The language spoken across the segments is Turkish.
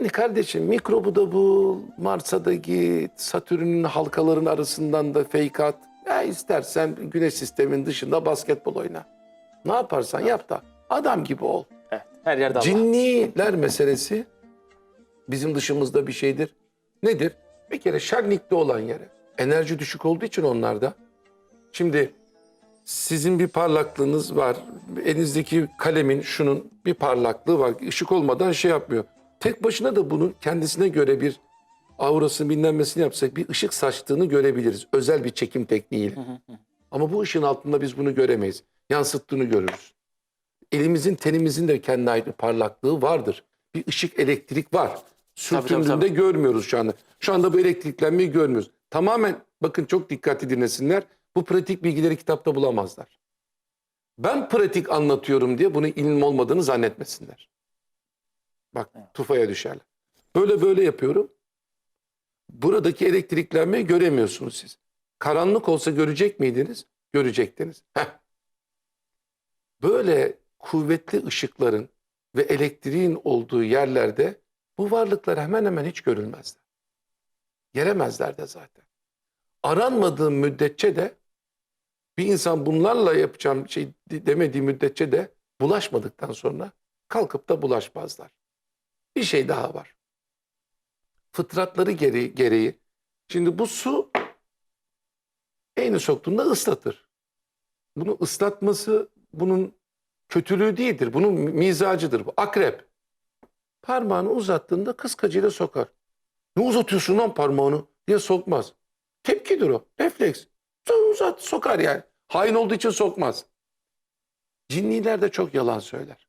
Yani kardeşim mikrobu da bul, Mars'a da git, Satürn'ün halkaların arasından da fake at. Ya istersen güneş sisteminin dışında basketbol oyna. Ne yaparsan yap da adam gibi ol. Evet, her yerde Allah. Cinniler meselesi bizim dışımızda bir şeydir. Nedir? Bir kere şenlikli olan yere. Enerji düşük olduğu için onlarda. Şimdi sizin bir parlaklığınız var. Elinizdeki kalemin şunun bir parlaklığı var. Işık olmadan şey yapmıyor. Tek başına da bunun kendisine göre bir aurasını bilinmesini yapsak bir ışık saçtığını görebiliriz. Özel bir çekim tekniğiyle. Ama bu ışığın altında biz bunu göremeyiz. Yansıttığını görürüz. Elimizin, tenimizin de kendine ait bir parlaklığı vardır. Bir ışık, elektrik var. Sürtündüğünde görmüyoruz şu anda. Şu anda bu elektriklenmeyi görmüyoruz. Tamamen bakın çok dikkatli dinlesinler. Bu pratik bilgileri kitapta bulamazlar. Ben pratik anlatıyorum diye bunu ilim olmadığını zannetmesinler. Bak tufaya düşerler. Böyle böyle yapıyorum. Buradaki elektriklenmeyi göremiyorsunuz siz. Karanlık olsa görecek miydiniz? Görecektiniz. Heh. Böyle kuvvetli ışıkların ve elektriğin olduğu yerlerde bu varlıklar hemen hemen hiç görülmezler. Gelemezler de zaten. Aranmadığı müddetçe de bir insan bunlarla yapacağım şey demediği müddetçe de bulaşmadıktan sonra kalkıp da bulaşmazlar. Bir şey daha var. Fıtratları gereği, gereği şimdi bu su elini soktuğunda ıslatır. Bunu ıslatması bunun kötülüğü değildir. Bunun mizacıdır bu. Akrep. Parmağını uzattığında kıskacıyla sokar. Ne uzatıyorsun lan parmağını diye sokmaz. Tepkidir o. Refleks. Uzat sokar yani. Hain olduğu için sokmaz. Cinniler de çok yalan söyler.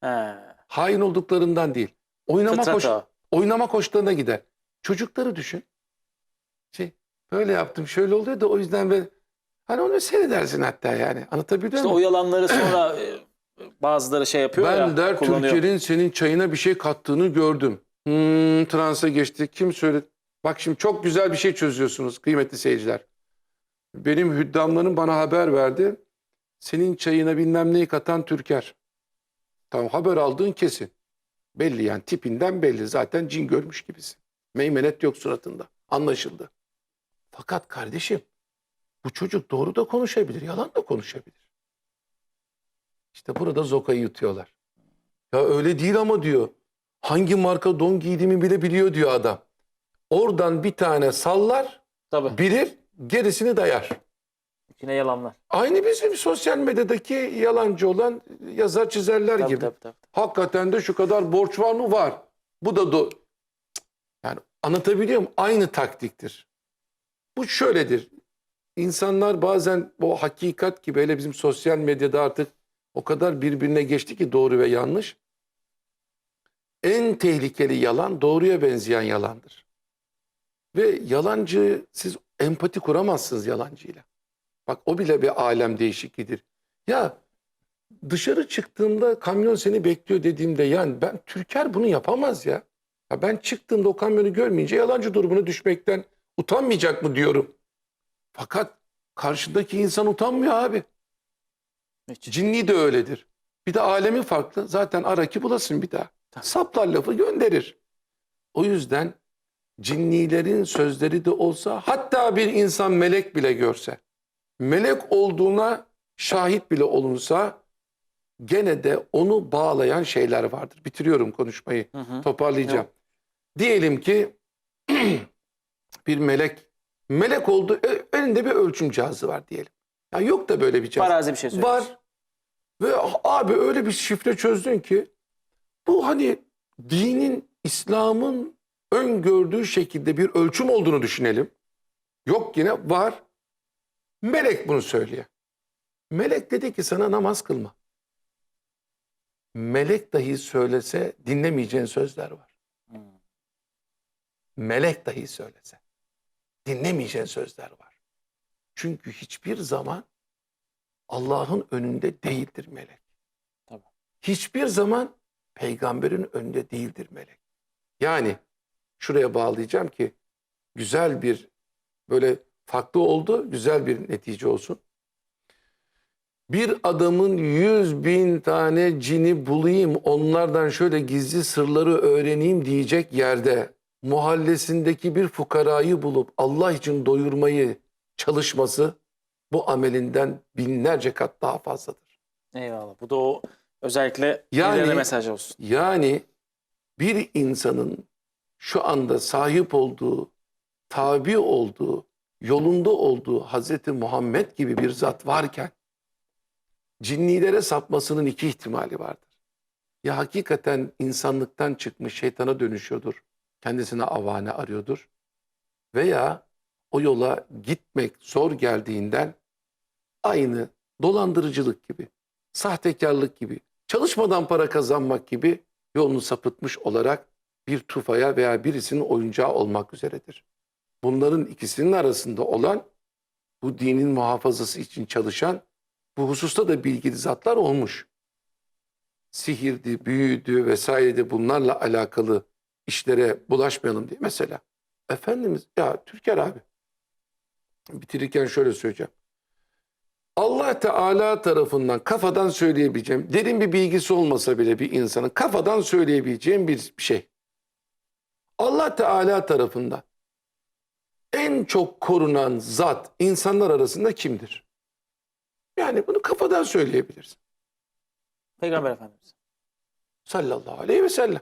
He. Hain olduklarından değil. Oynama Fıtrat koş, o. oynama koşlarına gider. Çocukları düşün. Şey, böyle yaptım şöyle oluyor da o yüzden ben hani onu seyredersin hatta yani. Anlatabiliyor İşte muyum? o yalanları sonra e, bazıları şey yapıyor Ben ya. der kullanıyor. Türkiye'nin senin çayına bir şey kattığını gördüm. Hmm, transa geçti. Kim söyledi? Bak şimdi çok güzel bir şey çözüyorsunuz kıymetli seyirciler. Benim hüddamlarım bana haber verdi. Senin çayına bilmem neyi katan Türker. Tamam haber aldığın kesin. Belli yani tipinden belli. Zaten cin görmüş gibisin. Meymenet yok suratında. Anlaşıldı. Fakat kardeşim bu çocuk doğru da konuşabilir, yalan da konuşabilir. İşte burada zokayı yutuyorlar. Ya öyle değil ama diyor. Hangi marka don giydiğimi bile biliyor diyor adam. Oradan bir tane sallar, Tabii. bilir, gerisini dayar. Yine yalanlar. Aynı bizim sosyal medyadaki yalancı olan yazar çizerler Tabii, gibi. tabii, tabii. Hakikaten de şu kadar borç var mı? Var. Bu da do yani anlatabiliyor muyum? Aynı taktiktir. Bu şöyledir. İnsanlar bazen bu hakikat gibi hele bizim sosyal medyada artık o kadar birbirine geçti ki doğru ve yanlış. En tehlikeli yalan doğruya benzeyen yalandır. Ve yalancı siz empati kuramazsınız yalancıyla. Bak o bile bir alem değişikliğidir. Ya dışarı çıktığımda kamyon seni bekliyor dediğimde yani ben Türker bunu yapamaz ya. ya ben çıktığımda o kamyonu görmeyince yalancı durumuna düşmekten utanmayacak mı diyorum. Fakat karşıdaki insan utanmıyor abi. Hiç. Cinni de öyledir. Bir de alemi farklı. Zaten ara ki bulasın bir daha. Saplar lafı gönderir. O yüzden cinnilerin sözleri de olsa hatta bir insan melek bile görse melek olduğuna şahit bile olunsa gene de onu bağlayan şeyler vardır. Bitiriyorum konuşmayı. Hı hı. Toparlayacağım. Diyelim ki bir melek melek oldu elinde bir ölçüm cihazı var diyelim. Ya yok da böyle bir cihaz. Farazi bir şey söylüyorsun. Var. Ve abi öyle bir şifre çözdün ki bu hani dinin, İslam'ın öngördüğü şekilde bir ölçüm olduğunu düşünelim. Yok yine var. Melek bunu söylüyor. Melek dedi ki sana namaz kılma. Melek dahi söylese dinlemeyeceğin sözler var. Hmm. Melek dahi söylese dinlemeyeceğin sözler var. Çünkü hiçbir zaman Allah'ın önünde değildir melek. Tabii. Hiçbir zaman peygamberin önünde değildir melek. Yani şuraya bağlayacağım ki güzel bir böyle farklı oldu, güzel bir netice olsun. Bir adamın yüz bin tane cini bulayım, onlardan şöyle gizli sırları öğreneyim diyecek yerde muhallesindeki bir fukarayı bulup Allah için doyurmayı çalışması bu amelinden binlerce kat daha fazladır. Eyvallah. Bu da o özellikle Yani- mesaj olsun. Yani bir insanın şu anda sahip olduğu, tabi olduğu, yolunda olduğu Hazreti Muhammed gibi bir zat varken cinnilere sapmasının iki ihtimali vardır. Ya hakikaten insanlıktan çıkmış şeytana dönüşüyordur, kendisine avane arıyordur. Veya o yola gitmek zor geldiğinden aynı dolandırıcılık gibi, sahtekarlık gibi, çalışmadan para kazanmak gibi yolunu sapıtmış olarak bir tufaya veya birisinin oyuncağı olmak üzeredir. Bunların ikisinin arasında olan bu dinin muhafazası için çalışan bu hususta da bilgili zatlar olmuş. Sihirdi, büyüdü vesairedi bunlarla alakalı işlere bulaşmayalım diye. Mesela Efendimiz ya Türker abi bitirirken şöyle söyleyeceğim. Allah Teala tarafından kafadan söyleyebileceğim, derin bir bilgisi olmasa bile bir insanın kafadan söyleyebileceğim bir şey. Allah Teala tarafından en çok korunan zat insanlar arasında kimdir? Yani bunu kafadan söyleyebilirsin. Peygamber Efendimiz. Sallallahu aleyhi ve sellem.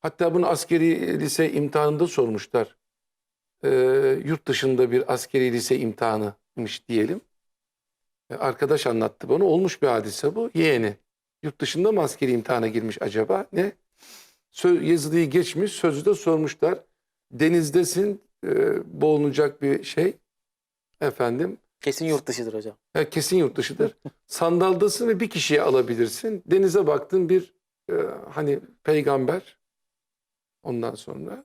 Hatta bunu askeri lise imtihanında sormuşlar. Ee, yurt dışında bir askeri lise imtihanıymış diyelim. Ee, arkadaş anlattı bana. Olmuş bir hadise bu. Yeğeni. Yurt dışında mı askeri imtihana girmiş acaba? Ne? Sö- yazılıyı geçmiş. Sözü de sormuşlar. Denizdesin. e, boğulacak bir şey. Efendim. Kesin yurt dışıdır hocam. Ya kesin yurt dışıdır. Sandaldasın ve bir kişiye alabilirsin. Denize baktın bir e, hani peygamber ondan sonra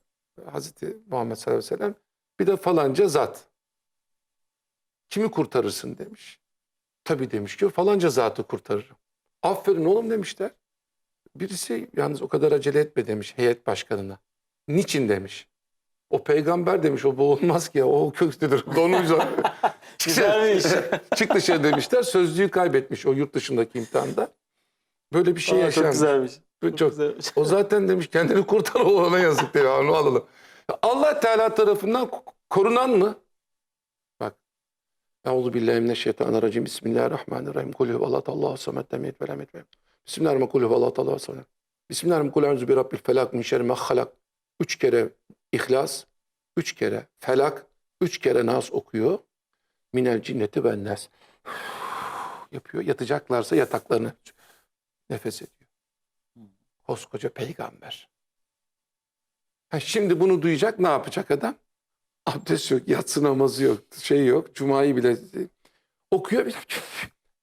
Hazreti Muhammed sallallahu aleyhi ve sellem bir de falanca zat. Kimi kurtarırsın demiş. Tabii demiş ki falanca zatı kurtarırım. Aferin oğlum demişler. Birisi yalnız o kadar acele etme demiş heyet başkanına. Niçin demiş. O peygamber demiş o boğulmaz ki ya o köktüdür. Donmuş Güzelmiş. Çık dışarı demişler. Sözlüğü kaybetmiş o yurt dışındaki imtihanda. Böyle bir şey Aa, çok yaşanmış. güzelmiş. Çok, Çok güzelmiş. O zaten demiş kendini kurtar o ona yazık diyor. Onu alalım. Allah Teala tarafından korunan mı? Bak. Euzu billahi mineşşeytanirracim. Bismillahirrahmanirrahim. Kul huvallahu Allahu samed lem yelid ve lem yulad Bismillahirrahmanirrahim. Kul huvallahu Allahu samed. Bismillahirrahmanirrahim. Kul euzu bi rabbil felak min şerri ma halak. Üç kere İhlas, üç kere Felak, üç kere Nas okuyor. Minel cinneti ve nas. Yapıyor. Yatacaklarsa yataklarını nefes ediyor. Koskoca peygamber. Ha, şimdi bunu duyacak ne yapacak adam? Abdest yok, yatsı namazı yok, şey yok, cumayı bile okuyor.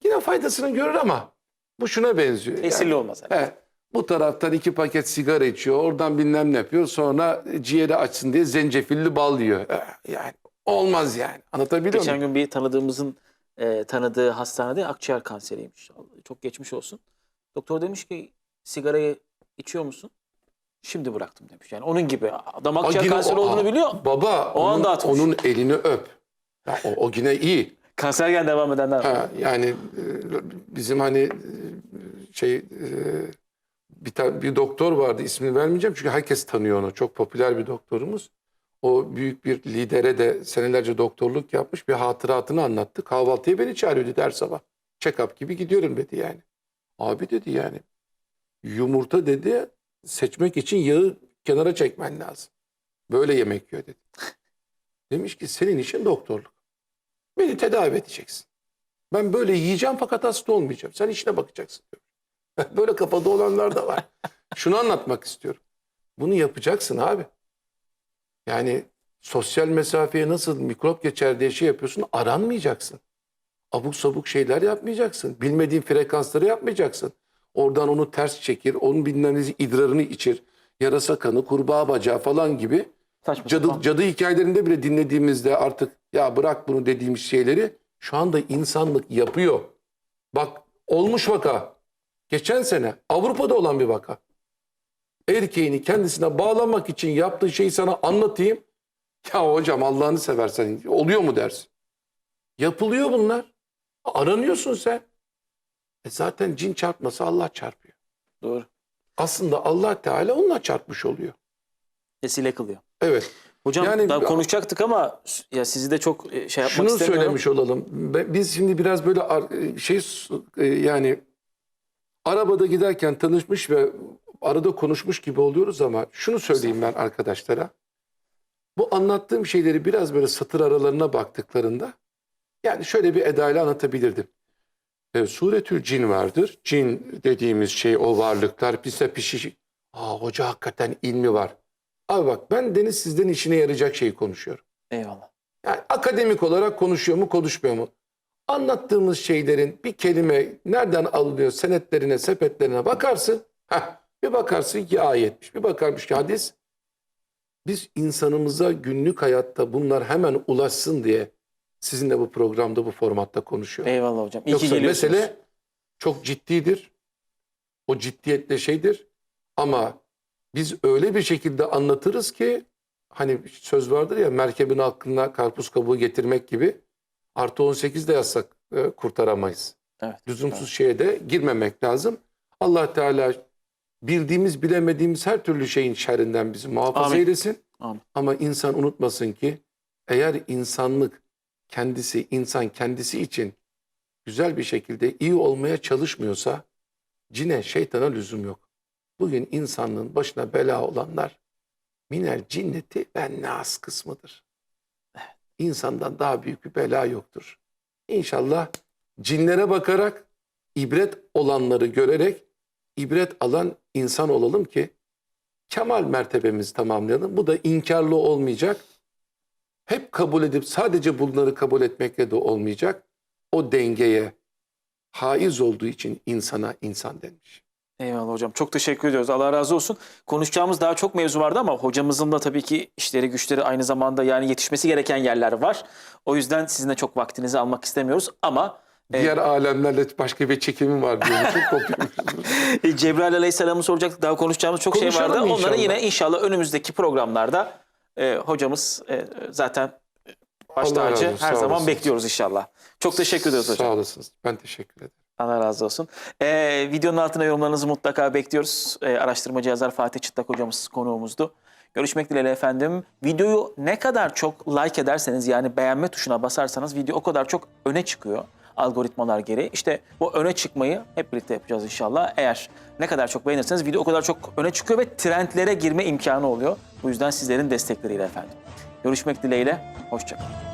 Yine faydasını görür ama bu şuna benziyor. Tesirli olmaz. Yani. Bu taraftan iki paket sigara içiyor, oradan bilmem ne yapıyor. Sonra ciğeri açsın diye zencefilli bal yiyor. Eh, Yani olmaz yani. Anlatabiliyor Geçen muyum? gün bir tanıdığımızın e, tanıdığı hastanede akciğer kanseriymiş. Çok geçmiş olsun. Doktor demiş ki sigarayı içiyor musun? Şimdi bıraktım demiş. Yani onun gibi. Adam akciğer yine kanseri o- olduğunu Aa, biliyor. Baba O onun, anda atmış. onun elini öp. Ya, o, o yine iyi. Kansergen devam edenler var. Ha, yani e, bizim hani e, şey e, bir tane bir doktor vardı ismini vermeyeceğim çünkü herkes tanıyor onu. Çok popüler bir doktorumuz. O büyük bir lidere de senelerce doktorluk yapmış bir hatıratını anlattı. Kahvaltıya beni çağırıyor dedi her sabah. Check-up gibi gidiyorum dedi yani. Abi dedi yani yumurta dedi seçmek için yağı kenara çekmen lazım. Böyle yemek yiyor dedi. Demiş ki senin işin doktorluk. Beni tedavi edeceksin. Ben böyle yiyeceğim fakat hasta olmayacağım. Sen işine bakacaksın diyor. Böyle kafada olanlar da var. Şunu anlatmak istiyorum. Bunu yapacaksın abi. Yani sosyal mesafeye nasıl mikrop geçer diye şey yapıyorsun aranmayacaksın. Abuk sabuk şeyler yapmayacaksın. Bilmediğin frekansları yapmayacaksın. Oradan onu ters çekir, onun bilmem idrarını içir. Yarasa kanı, kurbağa bacağı falan gibi Saçma cadı, sapan. cadı hikayelerinde bile dinlediğimizde artık ya bırak bunu dediğimiz şeyleri şu anda insanlık yapıyor. Bak olmuş vaka. Geçen sene Avrupa'da olan bir vaka. Erkeğini kendisine bağlamak için yaptığı şeyi sana anlatayım. Ya hocam Allah'ını seversen oluyor mu dersin. Yapılıyor bunlar. Aranıyorsun sen. E zaten cin çarpması Allah çarpıyor. Doğru. Aslında Allah Teala onunla çarpmış oluyor. Vesile kılıyor. Evet. Hocam Yani- daha konuşacaktık ama ya sizi de çok e, şey yapmak Şunu istemiyorum. söylemiş olalım. Biz şimdi biraz böyle ar- şey e, yani arabada giderken tanışmış ve arada konuşmuş gibi oluyoruz ama şunu söyleyeyim ben arkadaşlara. Bu anlattığım şeyleri biraz böyle satır aralarına baktıklarında yani şöyle bir edayla anlatabilirdim. E, Suretül cin vardır. Cin dediğimiz şey o varlıklar pise pişi. Aa hoca hakikaten ilmi var. Abi bak ben Deniz sizden işine yarayacak şeyi konuşuyorum. Eyvallah. Yani akademik olarak konuşuyor mu, konuşmuyor mu? Anlattığımız şeylerin bir kelime nereden alınıyor senetlerine, sepetlerine bakarsın. Heh, bir bakarsın ki ayetmiş, bir bakarmış ki hadis. Biz insanımıza günlük hayatta bunlar hemen ulaşsın diye sizinle bu programda, bu formatta konuşuyoruz. Eyvallah hocam. İyi ki Yoksa geliyorsunuz. mesele çok ciddidir. O ciddiyetle şeydir. Ama biz öyle bir şekilde anlatırız ki hani söz vardır ya merkebin hakkında karpuz kabuğu getirmek gibi artı 18 de yazsak e, kurtaramayız. Evet. Lüzumsuz şeye de girmemek lazım. Allah Teala bildiğimiz bilemediğimiz her türlü şeyin şerrinden bizi muhafaza Amin. eylesin. Amin. Ama insan unutmasın ki eğer insanlık kendisi, insan kendisi için güzel bir şekilde iyi olmaya çalışmıyorsa cine, şeytana lüzum yok. Bugün insanlığın başına bela olanlar minel cinneti ve nas kısmıdır. İnsandan daha büyük bir bela yoktur. İnşallah cinlere bakarak, ibret olanları görerek ibret alan insan olalım ki kemal mertebemizi tamamlayalım. Bu da inkarlı olmayacak. Hep kabul edip sadece bunları kabul etmekle de olmayacak. O dengeye haiz olduğu için insana insan denmiş. Eyvallah hocam. Çok teşekkür ediyoruz. Allah razı olsun. Konuşacağımız daha çok mevzu vardı ama hocamızın da tabii ki işleri güçleri aynı zamanda yani yetişmesi gereken yerler var. O yüzden sizin de çok vaktinizi almak istemiyoruz ama e, Diğer alemlerle başka bir çekimim var diye çok kopuyormuşsunuz. e, Cebrail Aleyhisselam'ı soracaktık. Daha konuşacağımız çok şey Konuşalım vardı. Onları inşallah. yine inşallah önümüzdeki programlarda e, hocamız e, zaten baş tacı her zaman bekliyoruz inşallah. Çok teşekkür ediyoruz hocam. Sağ olasınız. Ben teşekkür ederim. Allah razı olsun. Ee, videonun altına yorumlarınızı mutlaka bekliyoruz. Ee, araştırmacı yazar Fatih Çıtlak hocamız konuğumuzdu. Görüşmek dileğiyle efendim. Videoyu ne kadar çok like ederseniz yani beğenme tuşuna basarsanız video o kadar çok öne çıkıyor algoritmalar gereği. İşte bu öne çıkmayı hep birlikte yapacağız inşallah. Eğer ne kadar çok beğenirseniz video o kadar çok öne çıkıyor ve trendlere girme imkanı oluyor. Bu yüzden sizlerin destekleriyle efendim. Görüşmek dileğiyle. Hoşçakalın.